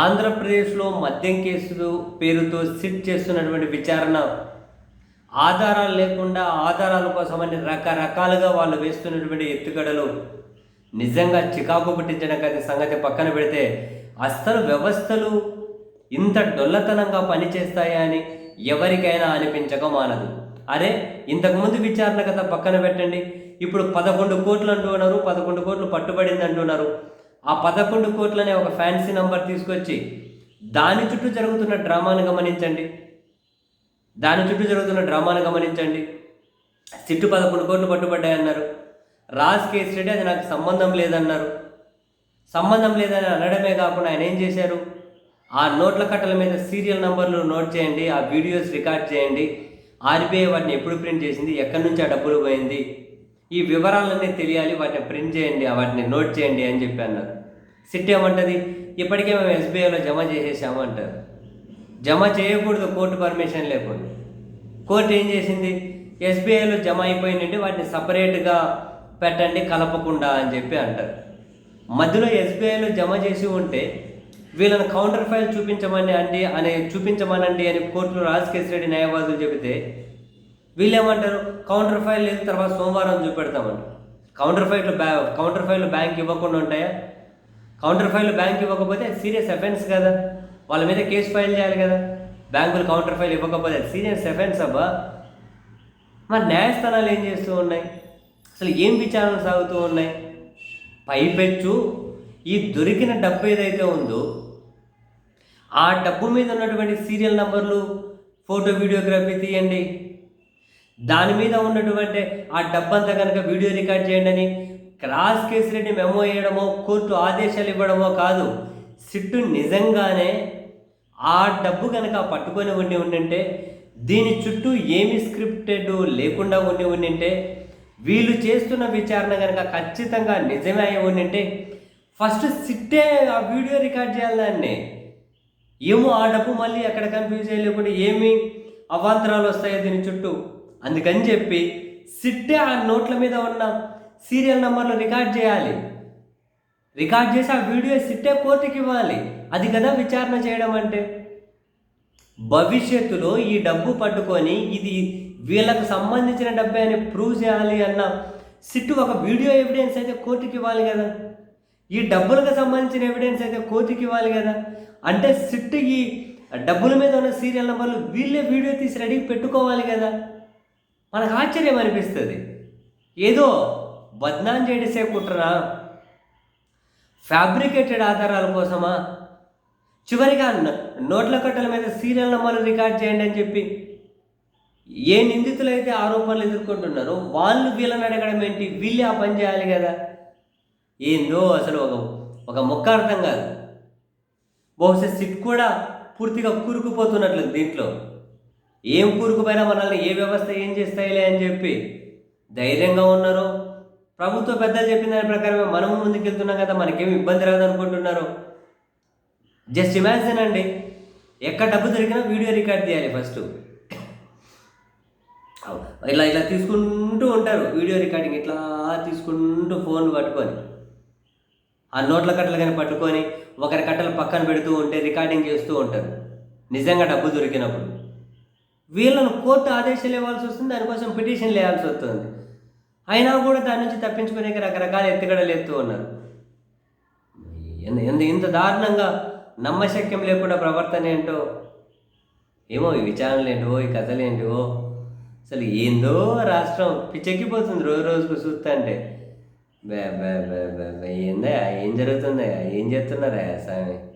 ఆంధ్రప్రదేశ్లో మద్యం కేసులు పేరుతో సిట్ చేస్తున్నటువంటి విచారణ ఆధారాలు లేకుండా ఆధారాల కోసమని రకరకాలుగా వాళ్ళు వేస్తున్నటువంటి ఎత్తుగడలు. నిజంగా చికాకు పుట్టించడం కానీ సంగతి పక్కన పెడితే అస్సలు వ్యవస్థలు ఇంత డొల్లతనంగా పనిచేస్తాయా అని ఎవరికైనా అనిపించక మానదు. అరే ఇంతకుముందు విచారణ కదా పక్కన పెట్టండి. ఇప్పుడు పదకొండు కోట్లు అంటున్నారు పదకొండు కోట్లు పట్టుబడింది అంటున్నారు ఆ పదకొండు కోట్లనే ఒక ఫ్యాన్సీ నంబర్ తీసుకొచ్చి దాని చుట్టూ జరుగుతున్న డ్రామాను గమనించండి. దాని చుట్టూ జరుగుతున్న డ్రామాను గమనించండి. సిట్టు పదకొండు కోట్లు పట్టుబడ్డాయన్నారు. రాజ్ కేసు రెడ్డి అది నాకు సంబంధం లేదన్నారు. సంబంధం లేదని అనడమే కాకుండా ఆయన ఏం చేశారు? ఆ నోట్ల కట్టల మీద సీరియల్ నంబర్లు నోట్ చేయండి ఆ వీడియోస్ రికార్డ్ చేయండి. ఆర్బీఐ వాటిని ఎప్పుడు ప్రింట్ చేసింది? ఎక్కడి నుంచి ఆ డబ్బులు పోయింది? ఈ వివరాలన్నీ తెలియాలి వాటిని ప్రింట్ చేయండి వాటిని నోట్ చేయండి అని చెప్పి అన్నారు. సిట్ ఏమంటది? ఇప్పటికే మేము ఎస్బీఐలో జమ చేసేసాము అంటారు. జమ చేయకూడదు కోర్టు పర్మిషన్ లేకుండా. కోర్టు ఏం చేసింది? ఎస్బీఐలో జమ అయిపోయినండి వాటిని సపరేట్గా పెట్టండి కలపకుండా అని చెప్పి అంటారు. మధ్యలో ఎస్బీఐలో జమ చేసి ఉంటే వీళ్ళని కౌంటర్ ఫైల్ చూపించమని అండి అని చూపించమనండి అని కోర్టులో రాజకేశ్ రెడ్డి న్యాయవాదులు చెబితే వీళ్ళేమంటారు? కౌంటర్ ఫైల్ లేదు తర్వాత సోమవారం చూపెడతామంట కౌంటర్ ఫైల్ బ్యా కౌంటర్ ఫైల్ బ్యాంక్ ఇవ్వకుండా ఉంటాయా? కౌంటర్ ఫైల్ బ్యాంక్ ఇవ్వకపోతే సీరియస్ అఫెన్స్ కదా. వాళ్ళ మీద కేసు ఫైల్ చేయాలి కదా. బ్యాంకులు కౌంటర్ ఫైల్ ఇవ్వకపోతే సీరియస్ అఫెన్స్ అబ్బా. మరి న్యాయస్థానాలు ఏం చేస్తూ ఉన్నాయి? అసలు ఏం విచారణ సాగుతూ ఉన్నాయి? పైపెచ్చు. ఈ దొరికిన డబ్బు ఏదైతే ఉందో ఆ డబ్బు మీద ఉన్నటువంటి సీరియల్ నంబర్లు ఫోటో వీడియోగ్రఫీ తీయండి. దాని మీద ఉన్నటువంటి ఆ డబ్బంతా కనుక వీడియో రికార్డ్ చేయండి అని క్రాస్ కేసు రెడ్డి మెమో వేయడమో కోర్టు ఆదేశాలు ఇవ్వడమో కాదు సిట్టు నిజంగానే ఆ డబ్బు కనుక పట్టుకొని ఉండి ఉండింటే దీని చుట్టూ ఏమి స్క్రిప్టెడ్ లేకుండా ఉండి ఉండింటే వీళ్ళు చేస్తున్న విచారణ కనుక ఖచ్చితంగా నిజమే అయి ఉండింటే ఫస్ట్ సిట్టే ఆ వీడియో రికార్డ్ చేయాలి దాన్ని. ఏమో ఆ డబ్బు మళ్ళీ ఎక్కడ కన్ఫ్యూజ్ చేయలేకుండా ఏమి అవాంతరాలు వస్తాయో దీని చుట్టూ. అందుకని చెప్పి సిట్టే ఆ నోట్ల మీద ఉన్న సీరియల్ నెంబర్లు రికార్డ్ చేయాలి. రికార్డ్ చేసి ఆ వీడియో సిట్టే కోర్టుకి ఇవ్వాలి. అది కదా విచారణ చేయడం అంటే. భవిష్యత్తులో ఈ డబ్బు పట్టుకొని ఇది వీళ్ళకు సంబంధించిన డబ్బే అని ప్రూవ్ చేయాలి అన్న సిట్టు ఒక వీడియో ఎవిడెన్స్ అయితే కోర్టుకి ఇవ్వాలి కదా. ఈ డబ్బులకు సంబంధించిన ఎవిడెన్స్ అయితే కోర్టుకి ఇవ్వాలి కదా. అంటే సిట్టు ఈ డబ్బుల మీద ఉన్న సీరియల్ నెంబర్లు వీళ్ళే వీడియో తీసి రెడీ పెట్టుకోవాలి కదా. మనకు ఆశ్చర్యం అనిపిస్తుంది. ఏదో బద్నాం చేసే కుట్రనా ఫ్యాబ్రికేటెడ్ ఆధారాల కోసమా? చివరిగా నోట్ల కట్టల మీద సీరియల్ నెంబర్లు రికార్డ్ చేయండి అని చెప్పి ఏ నిందితులైతే ఆరోపణలు ఎదుర్కొంటున్నారో వాళ్ళు వీళ్ళని అడగడం ఏంటి? వీళ్ళే ఆ పని చేయాలి కదా. ఏందో అసలు ఒక ఒక మొక్క అర్థం కాదు. బహుశా సిట్ కూడా పూర్తిగా కూరుకుపోతున్నట్లు దీంట్లో. ఏం కూరుకుపోయినా మనల్ని ఏ వ్యవస్థ ఏం చేస్తాయిలే అని చెప్పి ధైర్యంగా ఉన్నారో ప్రభుత్వ పెద్దలు చెప్పిన దాని ప్రకారమే మనము ముందుకెళ్తున్నాం కదా మనకేమి ఇబ్బంది రాదు అనుకుంటున్నారు జస్ట్ ఇమాజిన్ అండి ఎక్కడ డబ్బు దొరికినా వీడియో రికార్డ్ చేయాలి ఫస్ట్ ఇలా ఇలా తీసుకుంటూ ఉంటారు వీడియో రికార్డింగ్ ఇట్లా తీసుకుంటూ ఫోన్ పట్టుకొని. ఆ నోట్ల కట్టలు కానీ పట్టుకొని ఒకరి కట్టలు పక్కన పెడుతూ ఉంటే రికార్డింగ్ చేస్తూ ఉంటారు. నిజంగా డబ్బు దొరికినప్పుడు. వీళ్ళను కోర్టు ఆదేశాలు ఇవ్వాల్సి వస్తుంది దానికోసం పిటిషన్ వేయాల్సి వస్తుంది. అయినా కూడా దాని నుంచి తప్పించుకునే రకరకాల ఎత్తుగడలు ఎత్తు ఉన్నారు. ఎంత- ఇంత దారుణంగా నమ్మశక్యం లేకుండా ప్రవర్తన ఏంటో? ఏమో ఈ విచారణలు ఏంటివో ఈ కథలు ఏంటివో అసలు ఏందో రాష్ట్రం పిచ్చెక్కిపోతుంది రోజు రోజుకు చూస్తా అంటే. బే బే బే బే బే ఏందా ఏం జరుగుతుందా ఏం చేస్తున్నారా స్వామి?